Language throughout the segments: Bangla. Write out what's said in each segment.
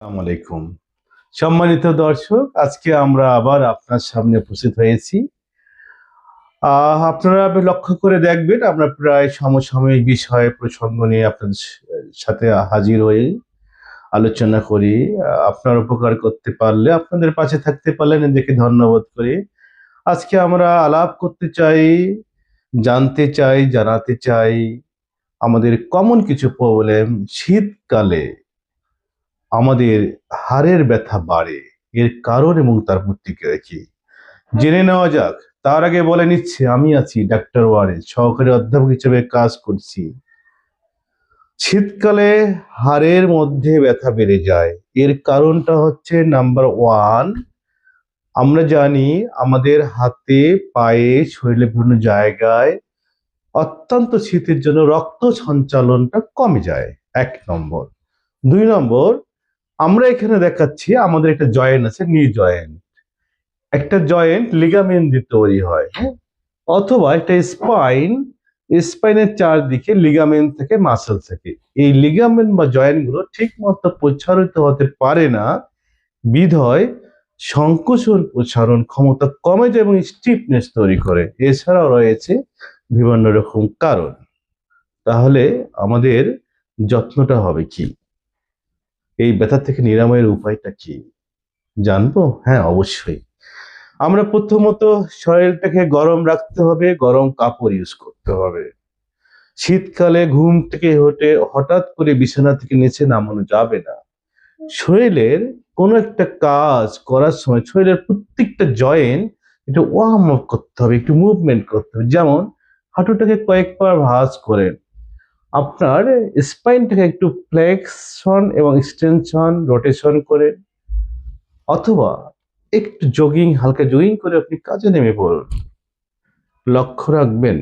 আলাইকুম। সম্মানিত দর্শক, আজকে আমরা আবার আপনার সামনে উপস্থিত হয়েছি। আপনারা লক্ষ্য করে দেখবেন আমরা প্রায় সমসাময়িক বিষয় প্রসঙ্গ নিয়ে আপনাদের সাথে হাজির হয়ে আলোচনা করি। আপনার উপকার করতে পারলে আপনাদের পাশে থাকতে পারলে নিজেকে ধন্যবাদ করি। আজকে আমরা আলাপ করতে চাই, জানতে চাই, জানাতে চাই আমাদের কমন কিছু প্রবলেম শীতকালে। আমাদের হাড়ের ব্যথা বাড়ে, এর কারণ এবং তার প্রতিক্রিয়া কি জেনে নেওয়া যাক, তার আগে বলে নিচ্ছে, আমি আছি ডাক্তার ওয়ারে সহকারী অধ্যাপক হিসেবে কাজ করছি। শীতকালে হাড়ের মধ্যে ব্যথা বেড়ে যায়। এর কারণটা হচ্ছে, নাম্বার ওয়ান, আমরা জানি আমাদের হাতে, পায়ে, শরীরে বিভিন্ন জায়গায় অত্যন্ত শীতের জন্য রক্ত সঞ্চালনটা কমে যায়। এক নম্বর। দুই নম্বর আমরা এখানে দেখাচ্ছি আমাদের একটা জয়েন্ট আছে নি জয়েন্ট একটা জয়েন্ট লিগামেন্ট দিয়ে তৈরি হয় হ্যাঁ? অথবা একটা স্পাইন স্পাইনের চারদিকে লিগামেন্ট থেকে মাসেল থাকে। এই লিগামেন্ট বা জয়েন্টগুলো ঠিক মতো প্রসারিত হতে পারে না, বিধয় সংকোচন প্রসারণ ক্ষমতা কমে যায় এবং স্টিফনেস তৈরি করে। এছাড়াও রয়েছে বিভিন্ন রকম কারণ। তাহলে আমাদের যত্নটা হবে কি? এই ব্যথা থেকে নিরাময়ের উপায়টা কি? জানব? হ্যাঁ অবশ্যই। আমরা প্রথমত শরীরটাকে গরম রাখতে হবে, গরম কাপড় ইউজ করতে হবে। শীতকালে ঘুম থেকে হটে হঠাৎ করে বিছানা থেকে নিচে নামানো যাবে না। শরীরের কোনো একটা কাজ করার সময় শরীরের প্রত্যেকটা জয়েন্ট একটু ওয়ার্ম আপ করতে হবে, একটু মুভমেন্ট করতে হবে। যেমন হাঁটুটাকে কয়েকবার ভাঁজ করেন আপনার স্পাইনটাকে একটু ফ্লেক্সন এবং এক্সটেনশন রোটেশন করে, অথবা একটু জগিং হালকা জগিং করে আপনি কাজে নেমে পড়ুন। লক্ষ্য রাখবেন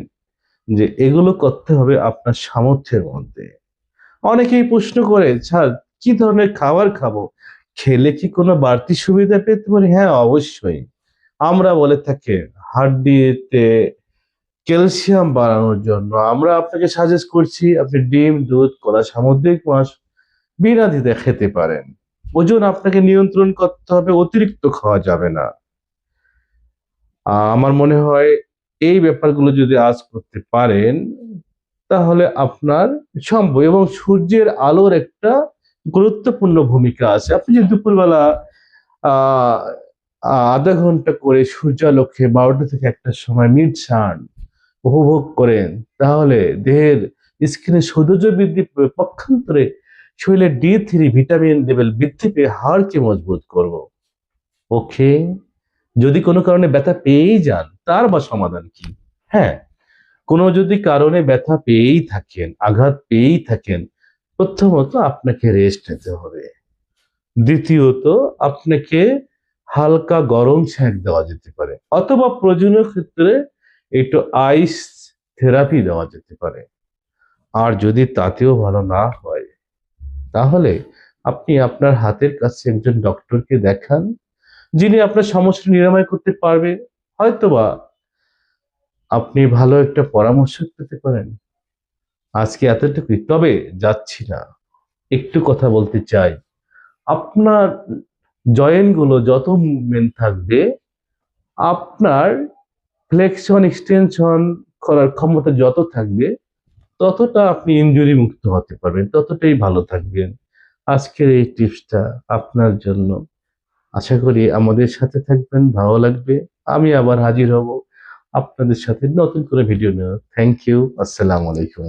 যে এগুলো করতে হবে আপনার সামর্থ্যের মধ্যে। অনেকেই প্রশ্ন করে, স্যার, কি ধরনের খাবার খাব? খেলে কি কোনো বাড়তি সুবিধা পেতে পারি? হ্যাঁ অবশ্যই। আমরা বলে থাকি, হাড্ডিতে ক্যালসিয়াম বাড়ানোর জন্য আমরা আপনাকে সাজেস্ট করছি আপনি ডিম, দুধ, কলা, সামুদ্রিক মাছ, বিনা দিতে খেতে পারেন। ওজন আপনাকে নিয়ন্ত্রণ করতে হবে, অতিরিক্ত খাওয়া যাবে না। আমার মনে হয় এই ব্যাপারগুলো যদি আজ করতে পারেন, তাহলে আপনার সম্ভব এবং সূর্যের আলোর একটা গুরুত্বপূর্ণ ভূমিকা আছে। আপনি যদি দুপুরবেলা আধা ঘণ্টা করে সূর্যালোকে বারোটা থেকে একটা সময় মিড সান উপভোগ করেন, তাহলে দেহের স্কিনের সৌন্দর্য বৃদ্ধি পক্ষান্তরে শরীরে ডি থ্রি ভিটামিন লেভেল বৃদ্ধি পেয়ে হাড়কে মজবুত করব। ওকে, যদি কোনো কারণে ব্যথা পেয়েই যান, তার বা সমাধান কি? হ্যাঁ কোনো যদি কারণে ব্যথা পেয়েই থাকেন, আঘাত পেয়েই থাকেন, প্রথমত আপনাকে রেস্ট নিতে হবে। দ্বিতীয়ত, আপনাকে হালকা গরম সেঁক দেওয়া যেতে পারে, অথবা প্রয়োজনীয় ক্ষেত্রে একটু আইস থেরাপি দেওয়া যেতে পারে। আর যদি তাতেও ভালো না হয়, তাহলে আপনি আপনার হাতের কাছে একজন ডক্টরকে দেখান, যিনি আপনার সমস্যা নিরাময় করতে পারবে। হয়তোবা আপনি ভালো একটা পরামর্শ পেতে পারেন। আজকে এতটুকুই। তবে যাচ্ছি না। একটু কথা বলতে চাই। আপনার জয়েন্টগুলো যত মুভমেন্ট থাকবে, আপনার ফ্লেকশন এক্সটেনশন করার ক্ষমতা যত থাকবে, ততটা আপনি ইঞ্জুরি মুক্ত হতে পারবেন, ততটাই ভালো থাকবেন। আজকের এই টিপসটা আপনার জন্য। আশা করি আমাদের সাথে থাকবেন, ভালো লাগবে। আমি আবার হাজির হব আপনাদের সাথে নতুন করে ভিডিও নেওয়া থ্যাংক ইউ আসসালামু আলাইকুম।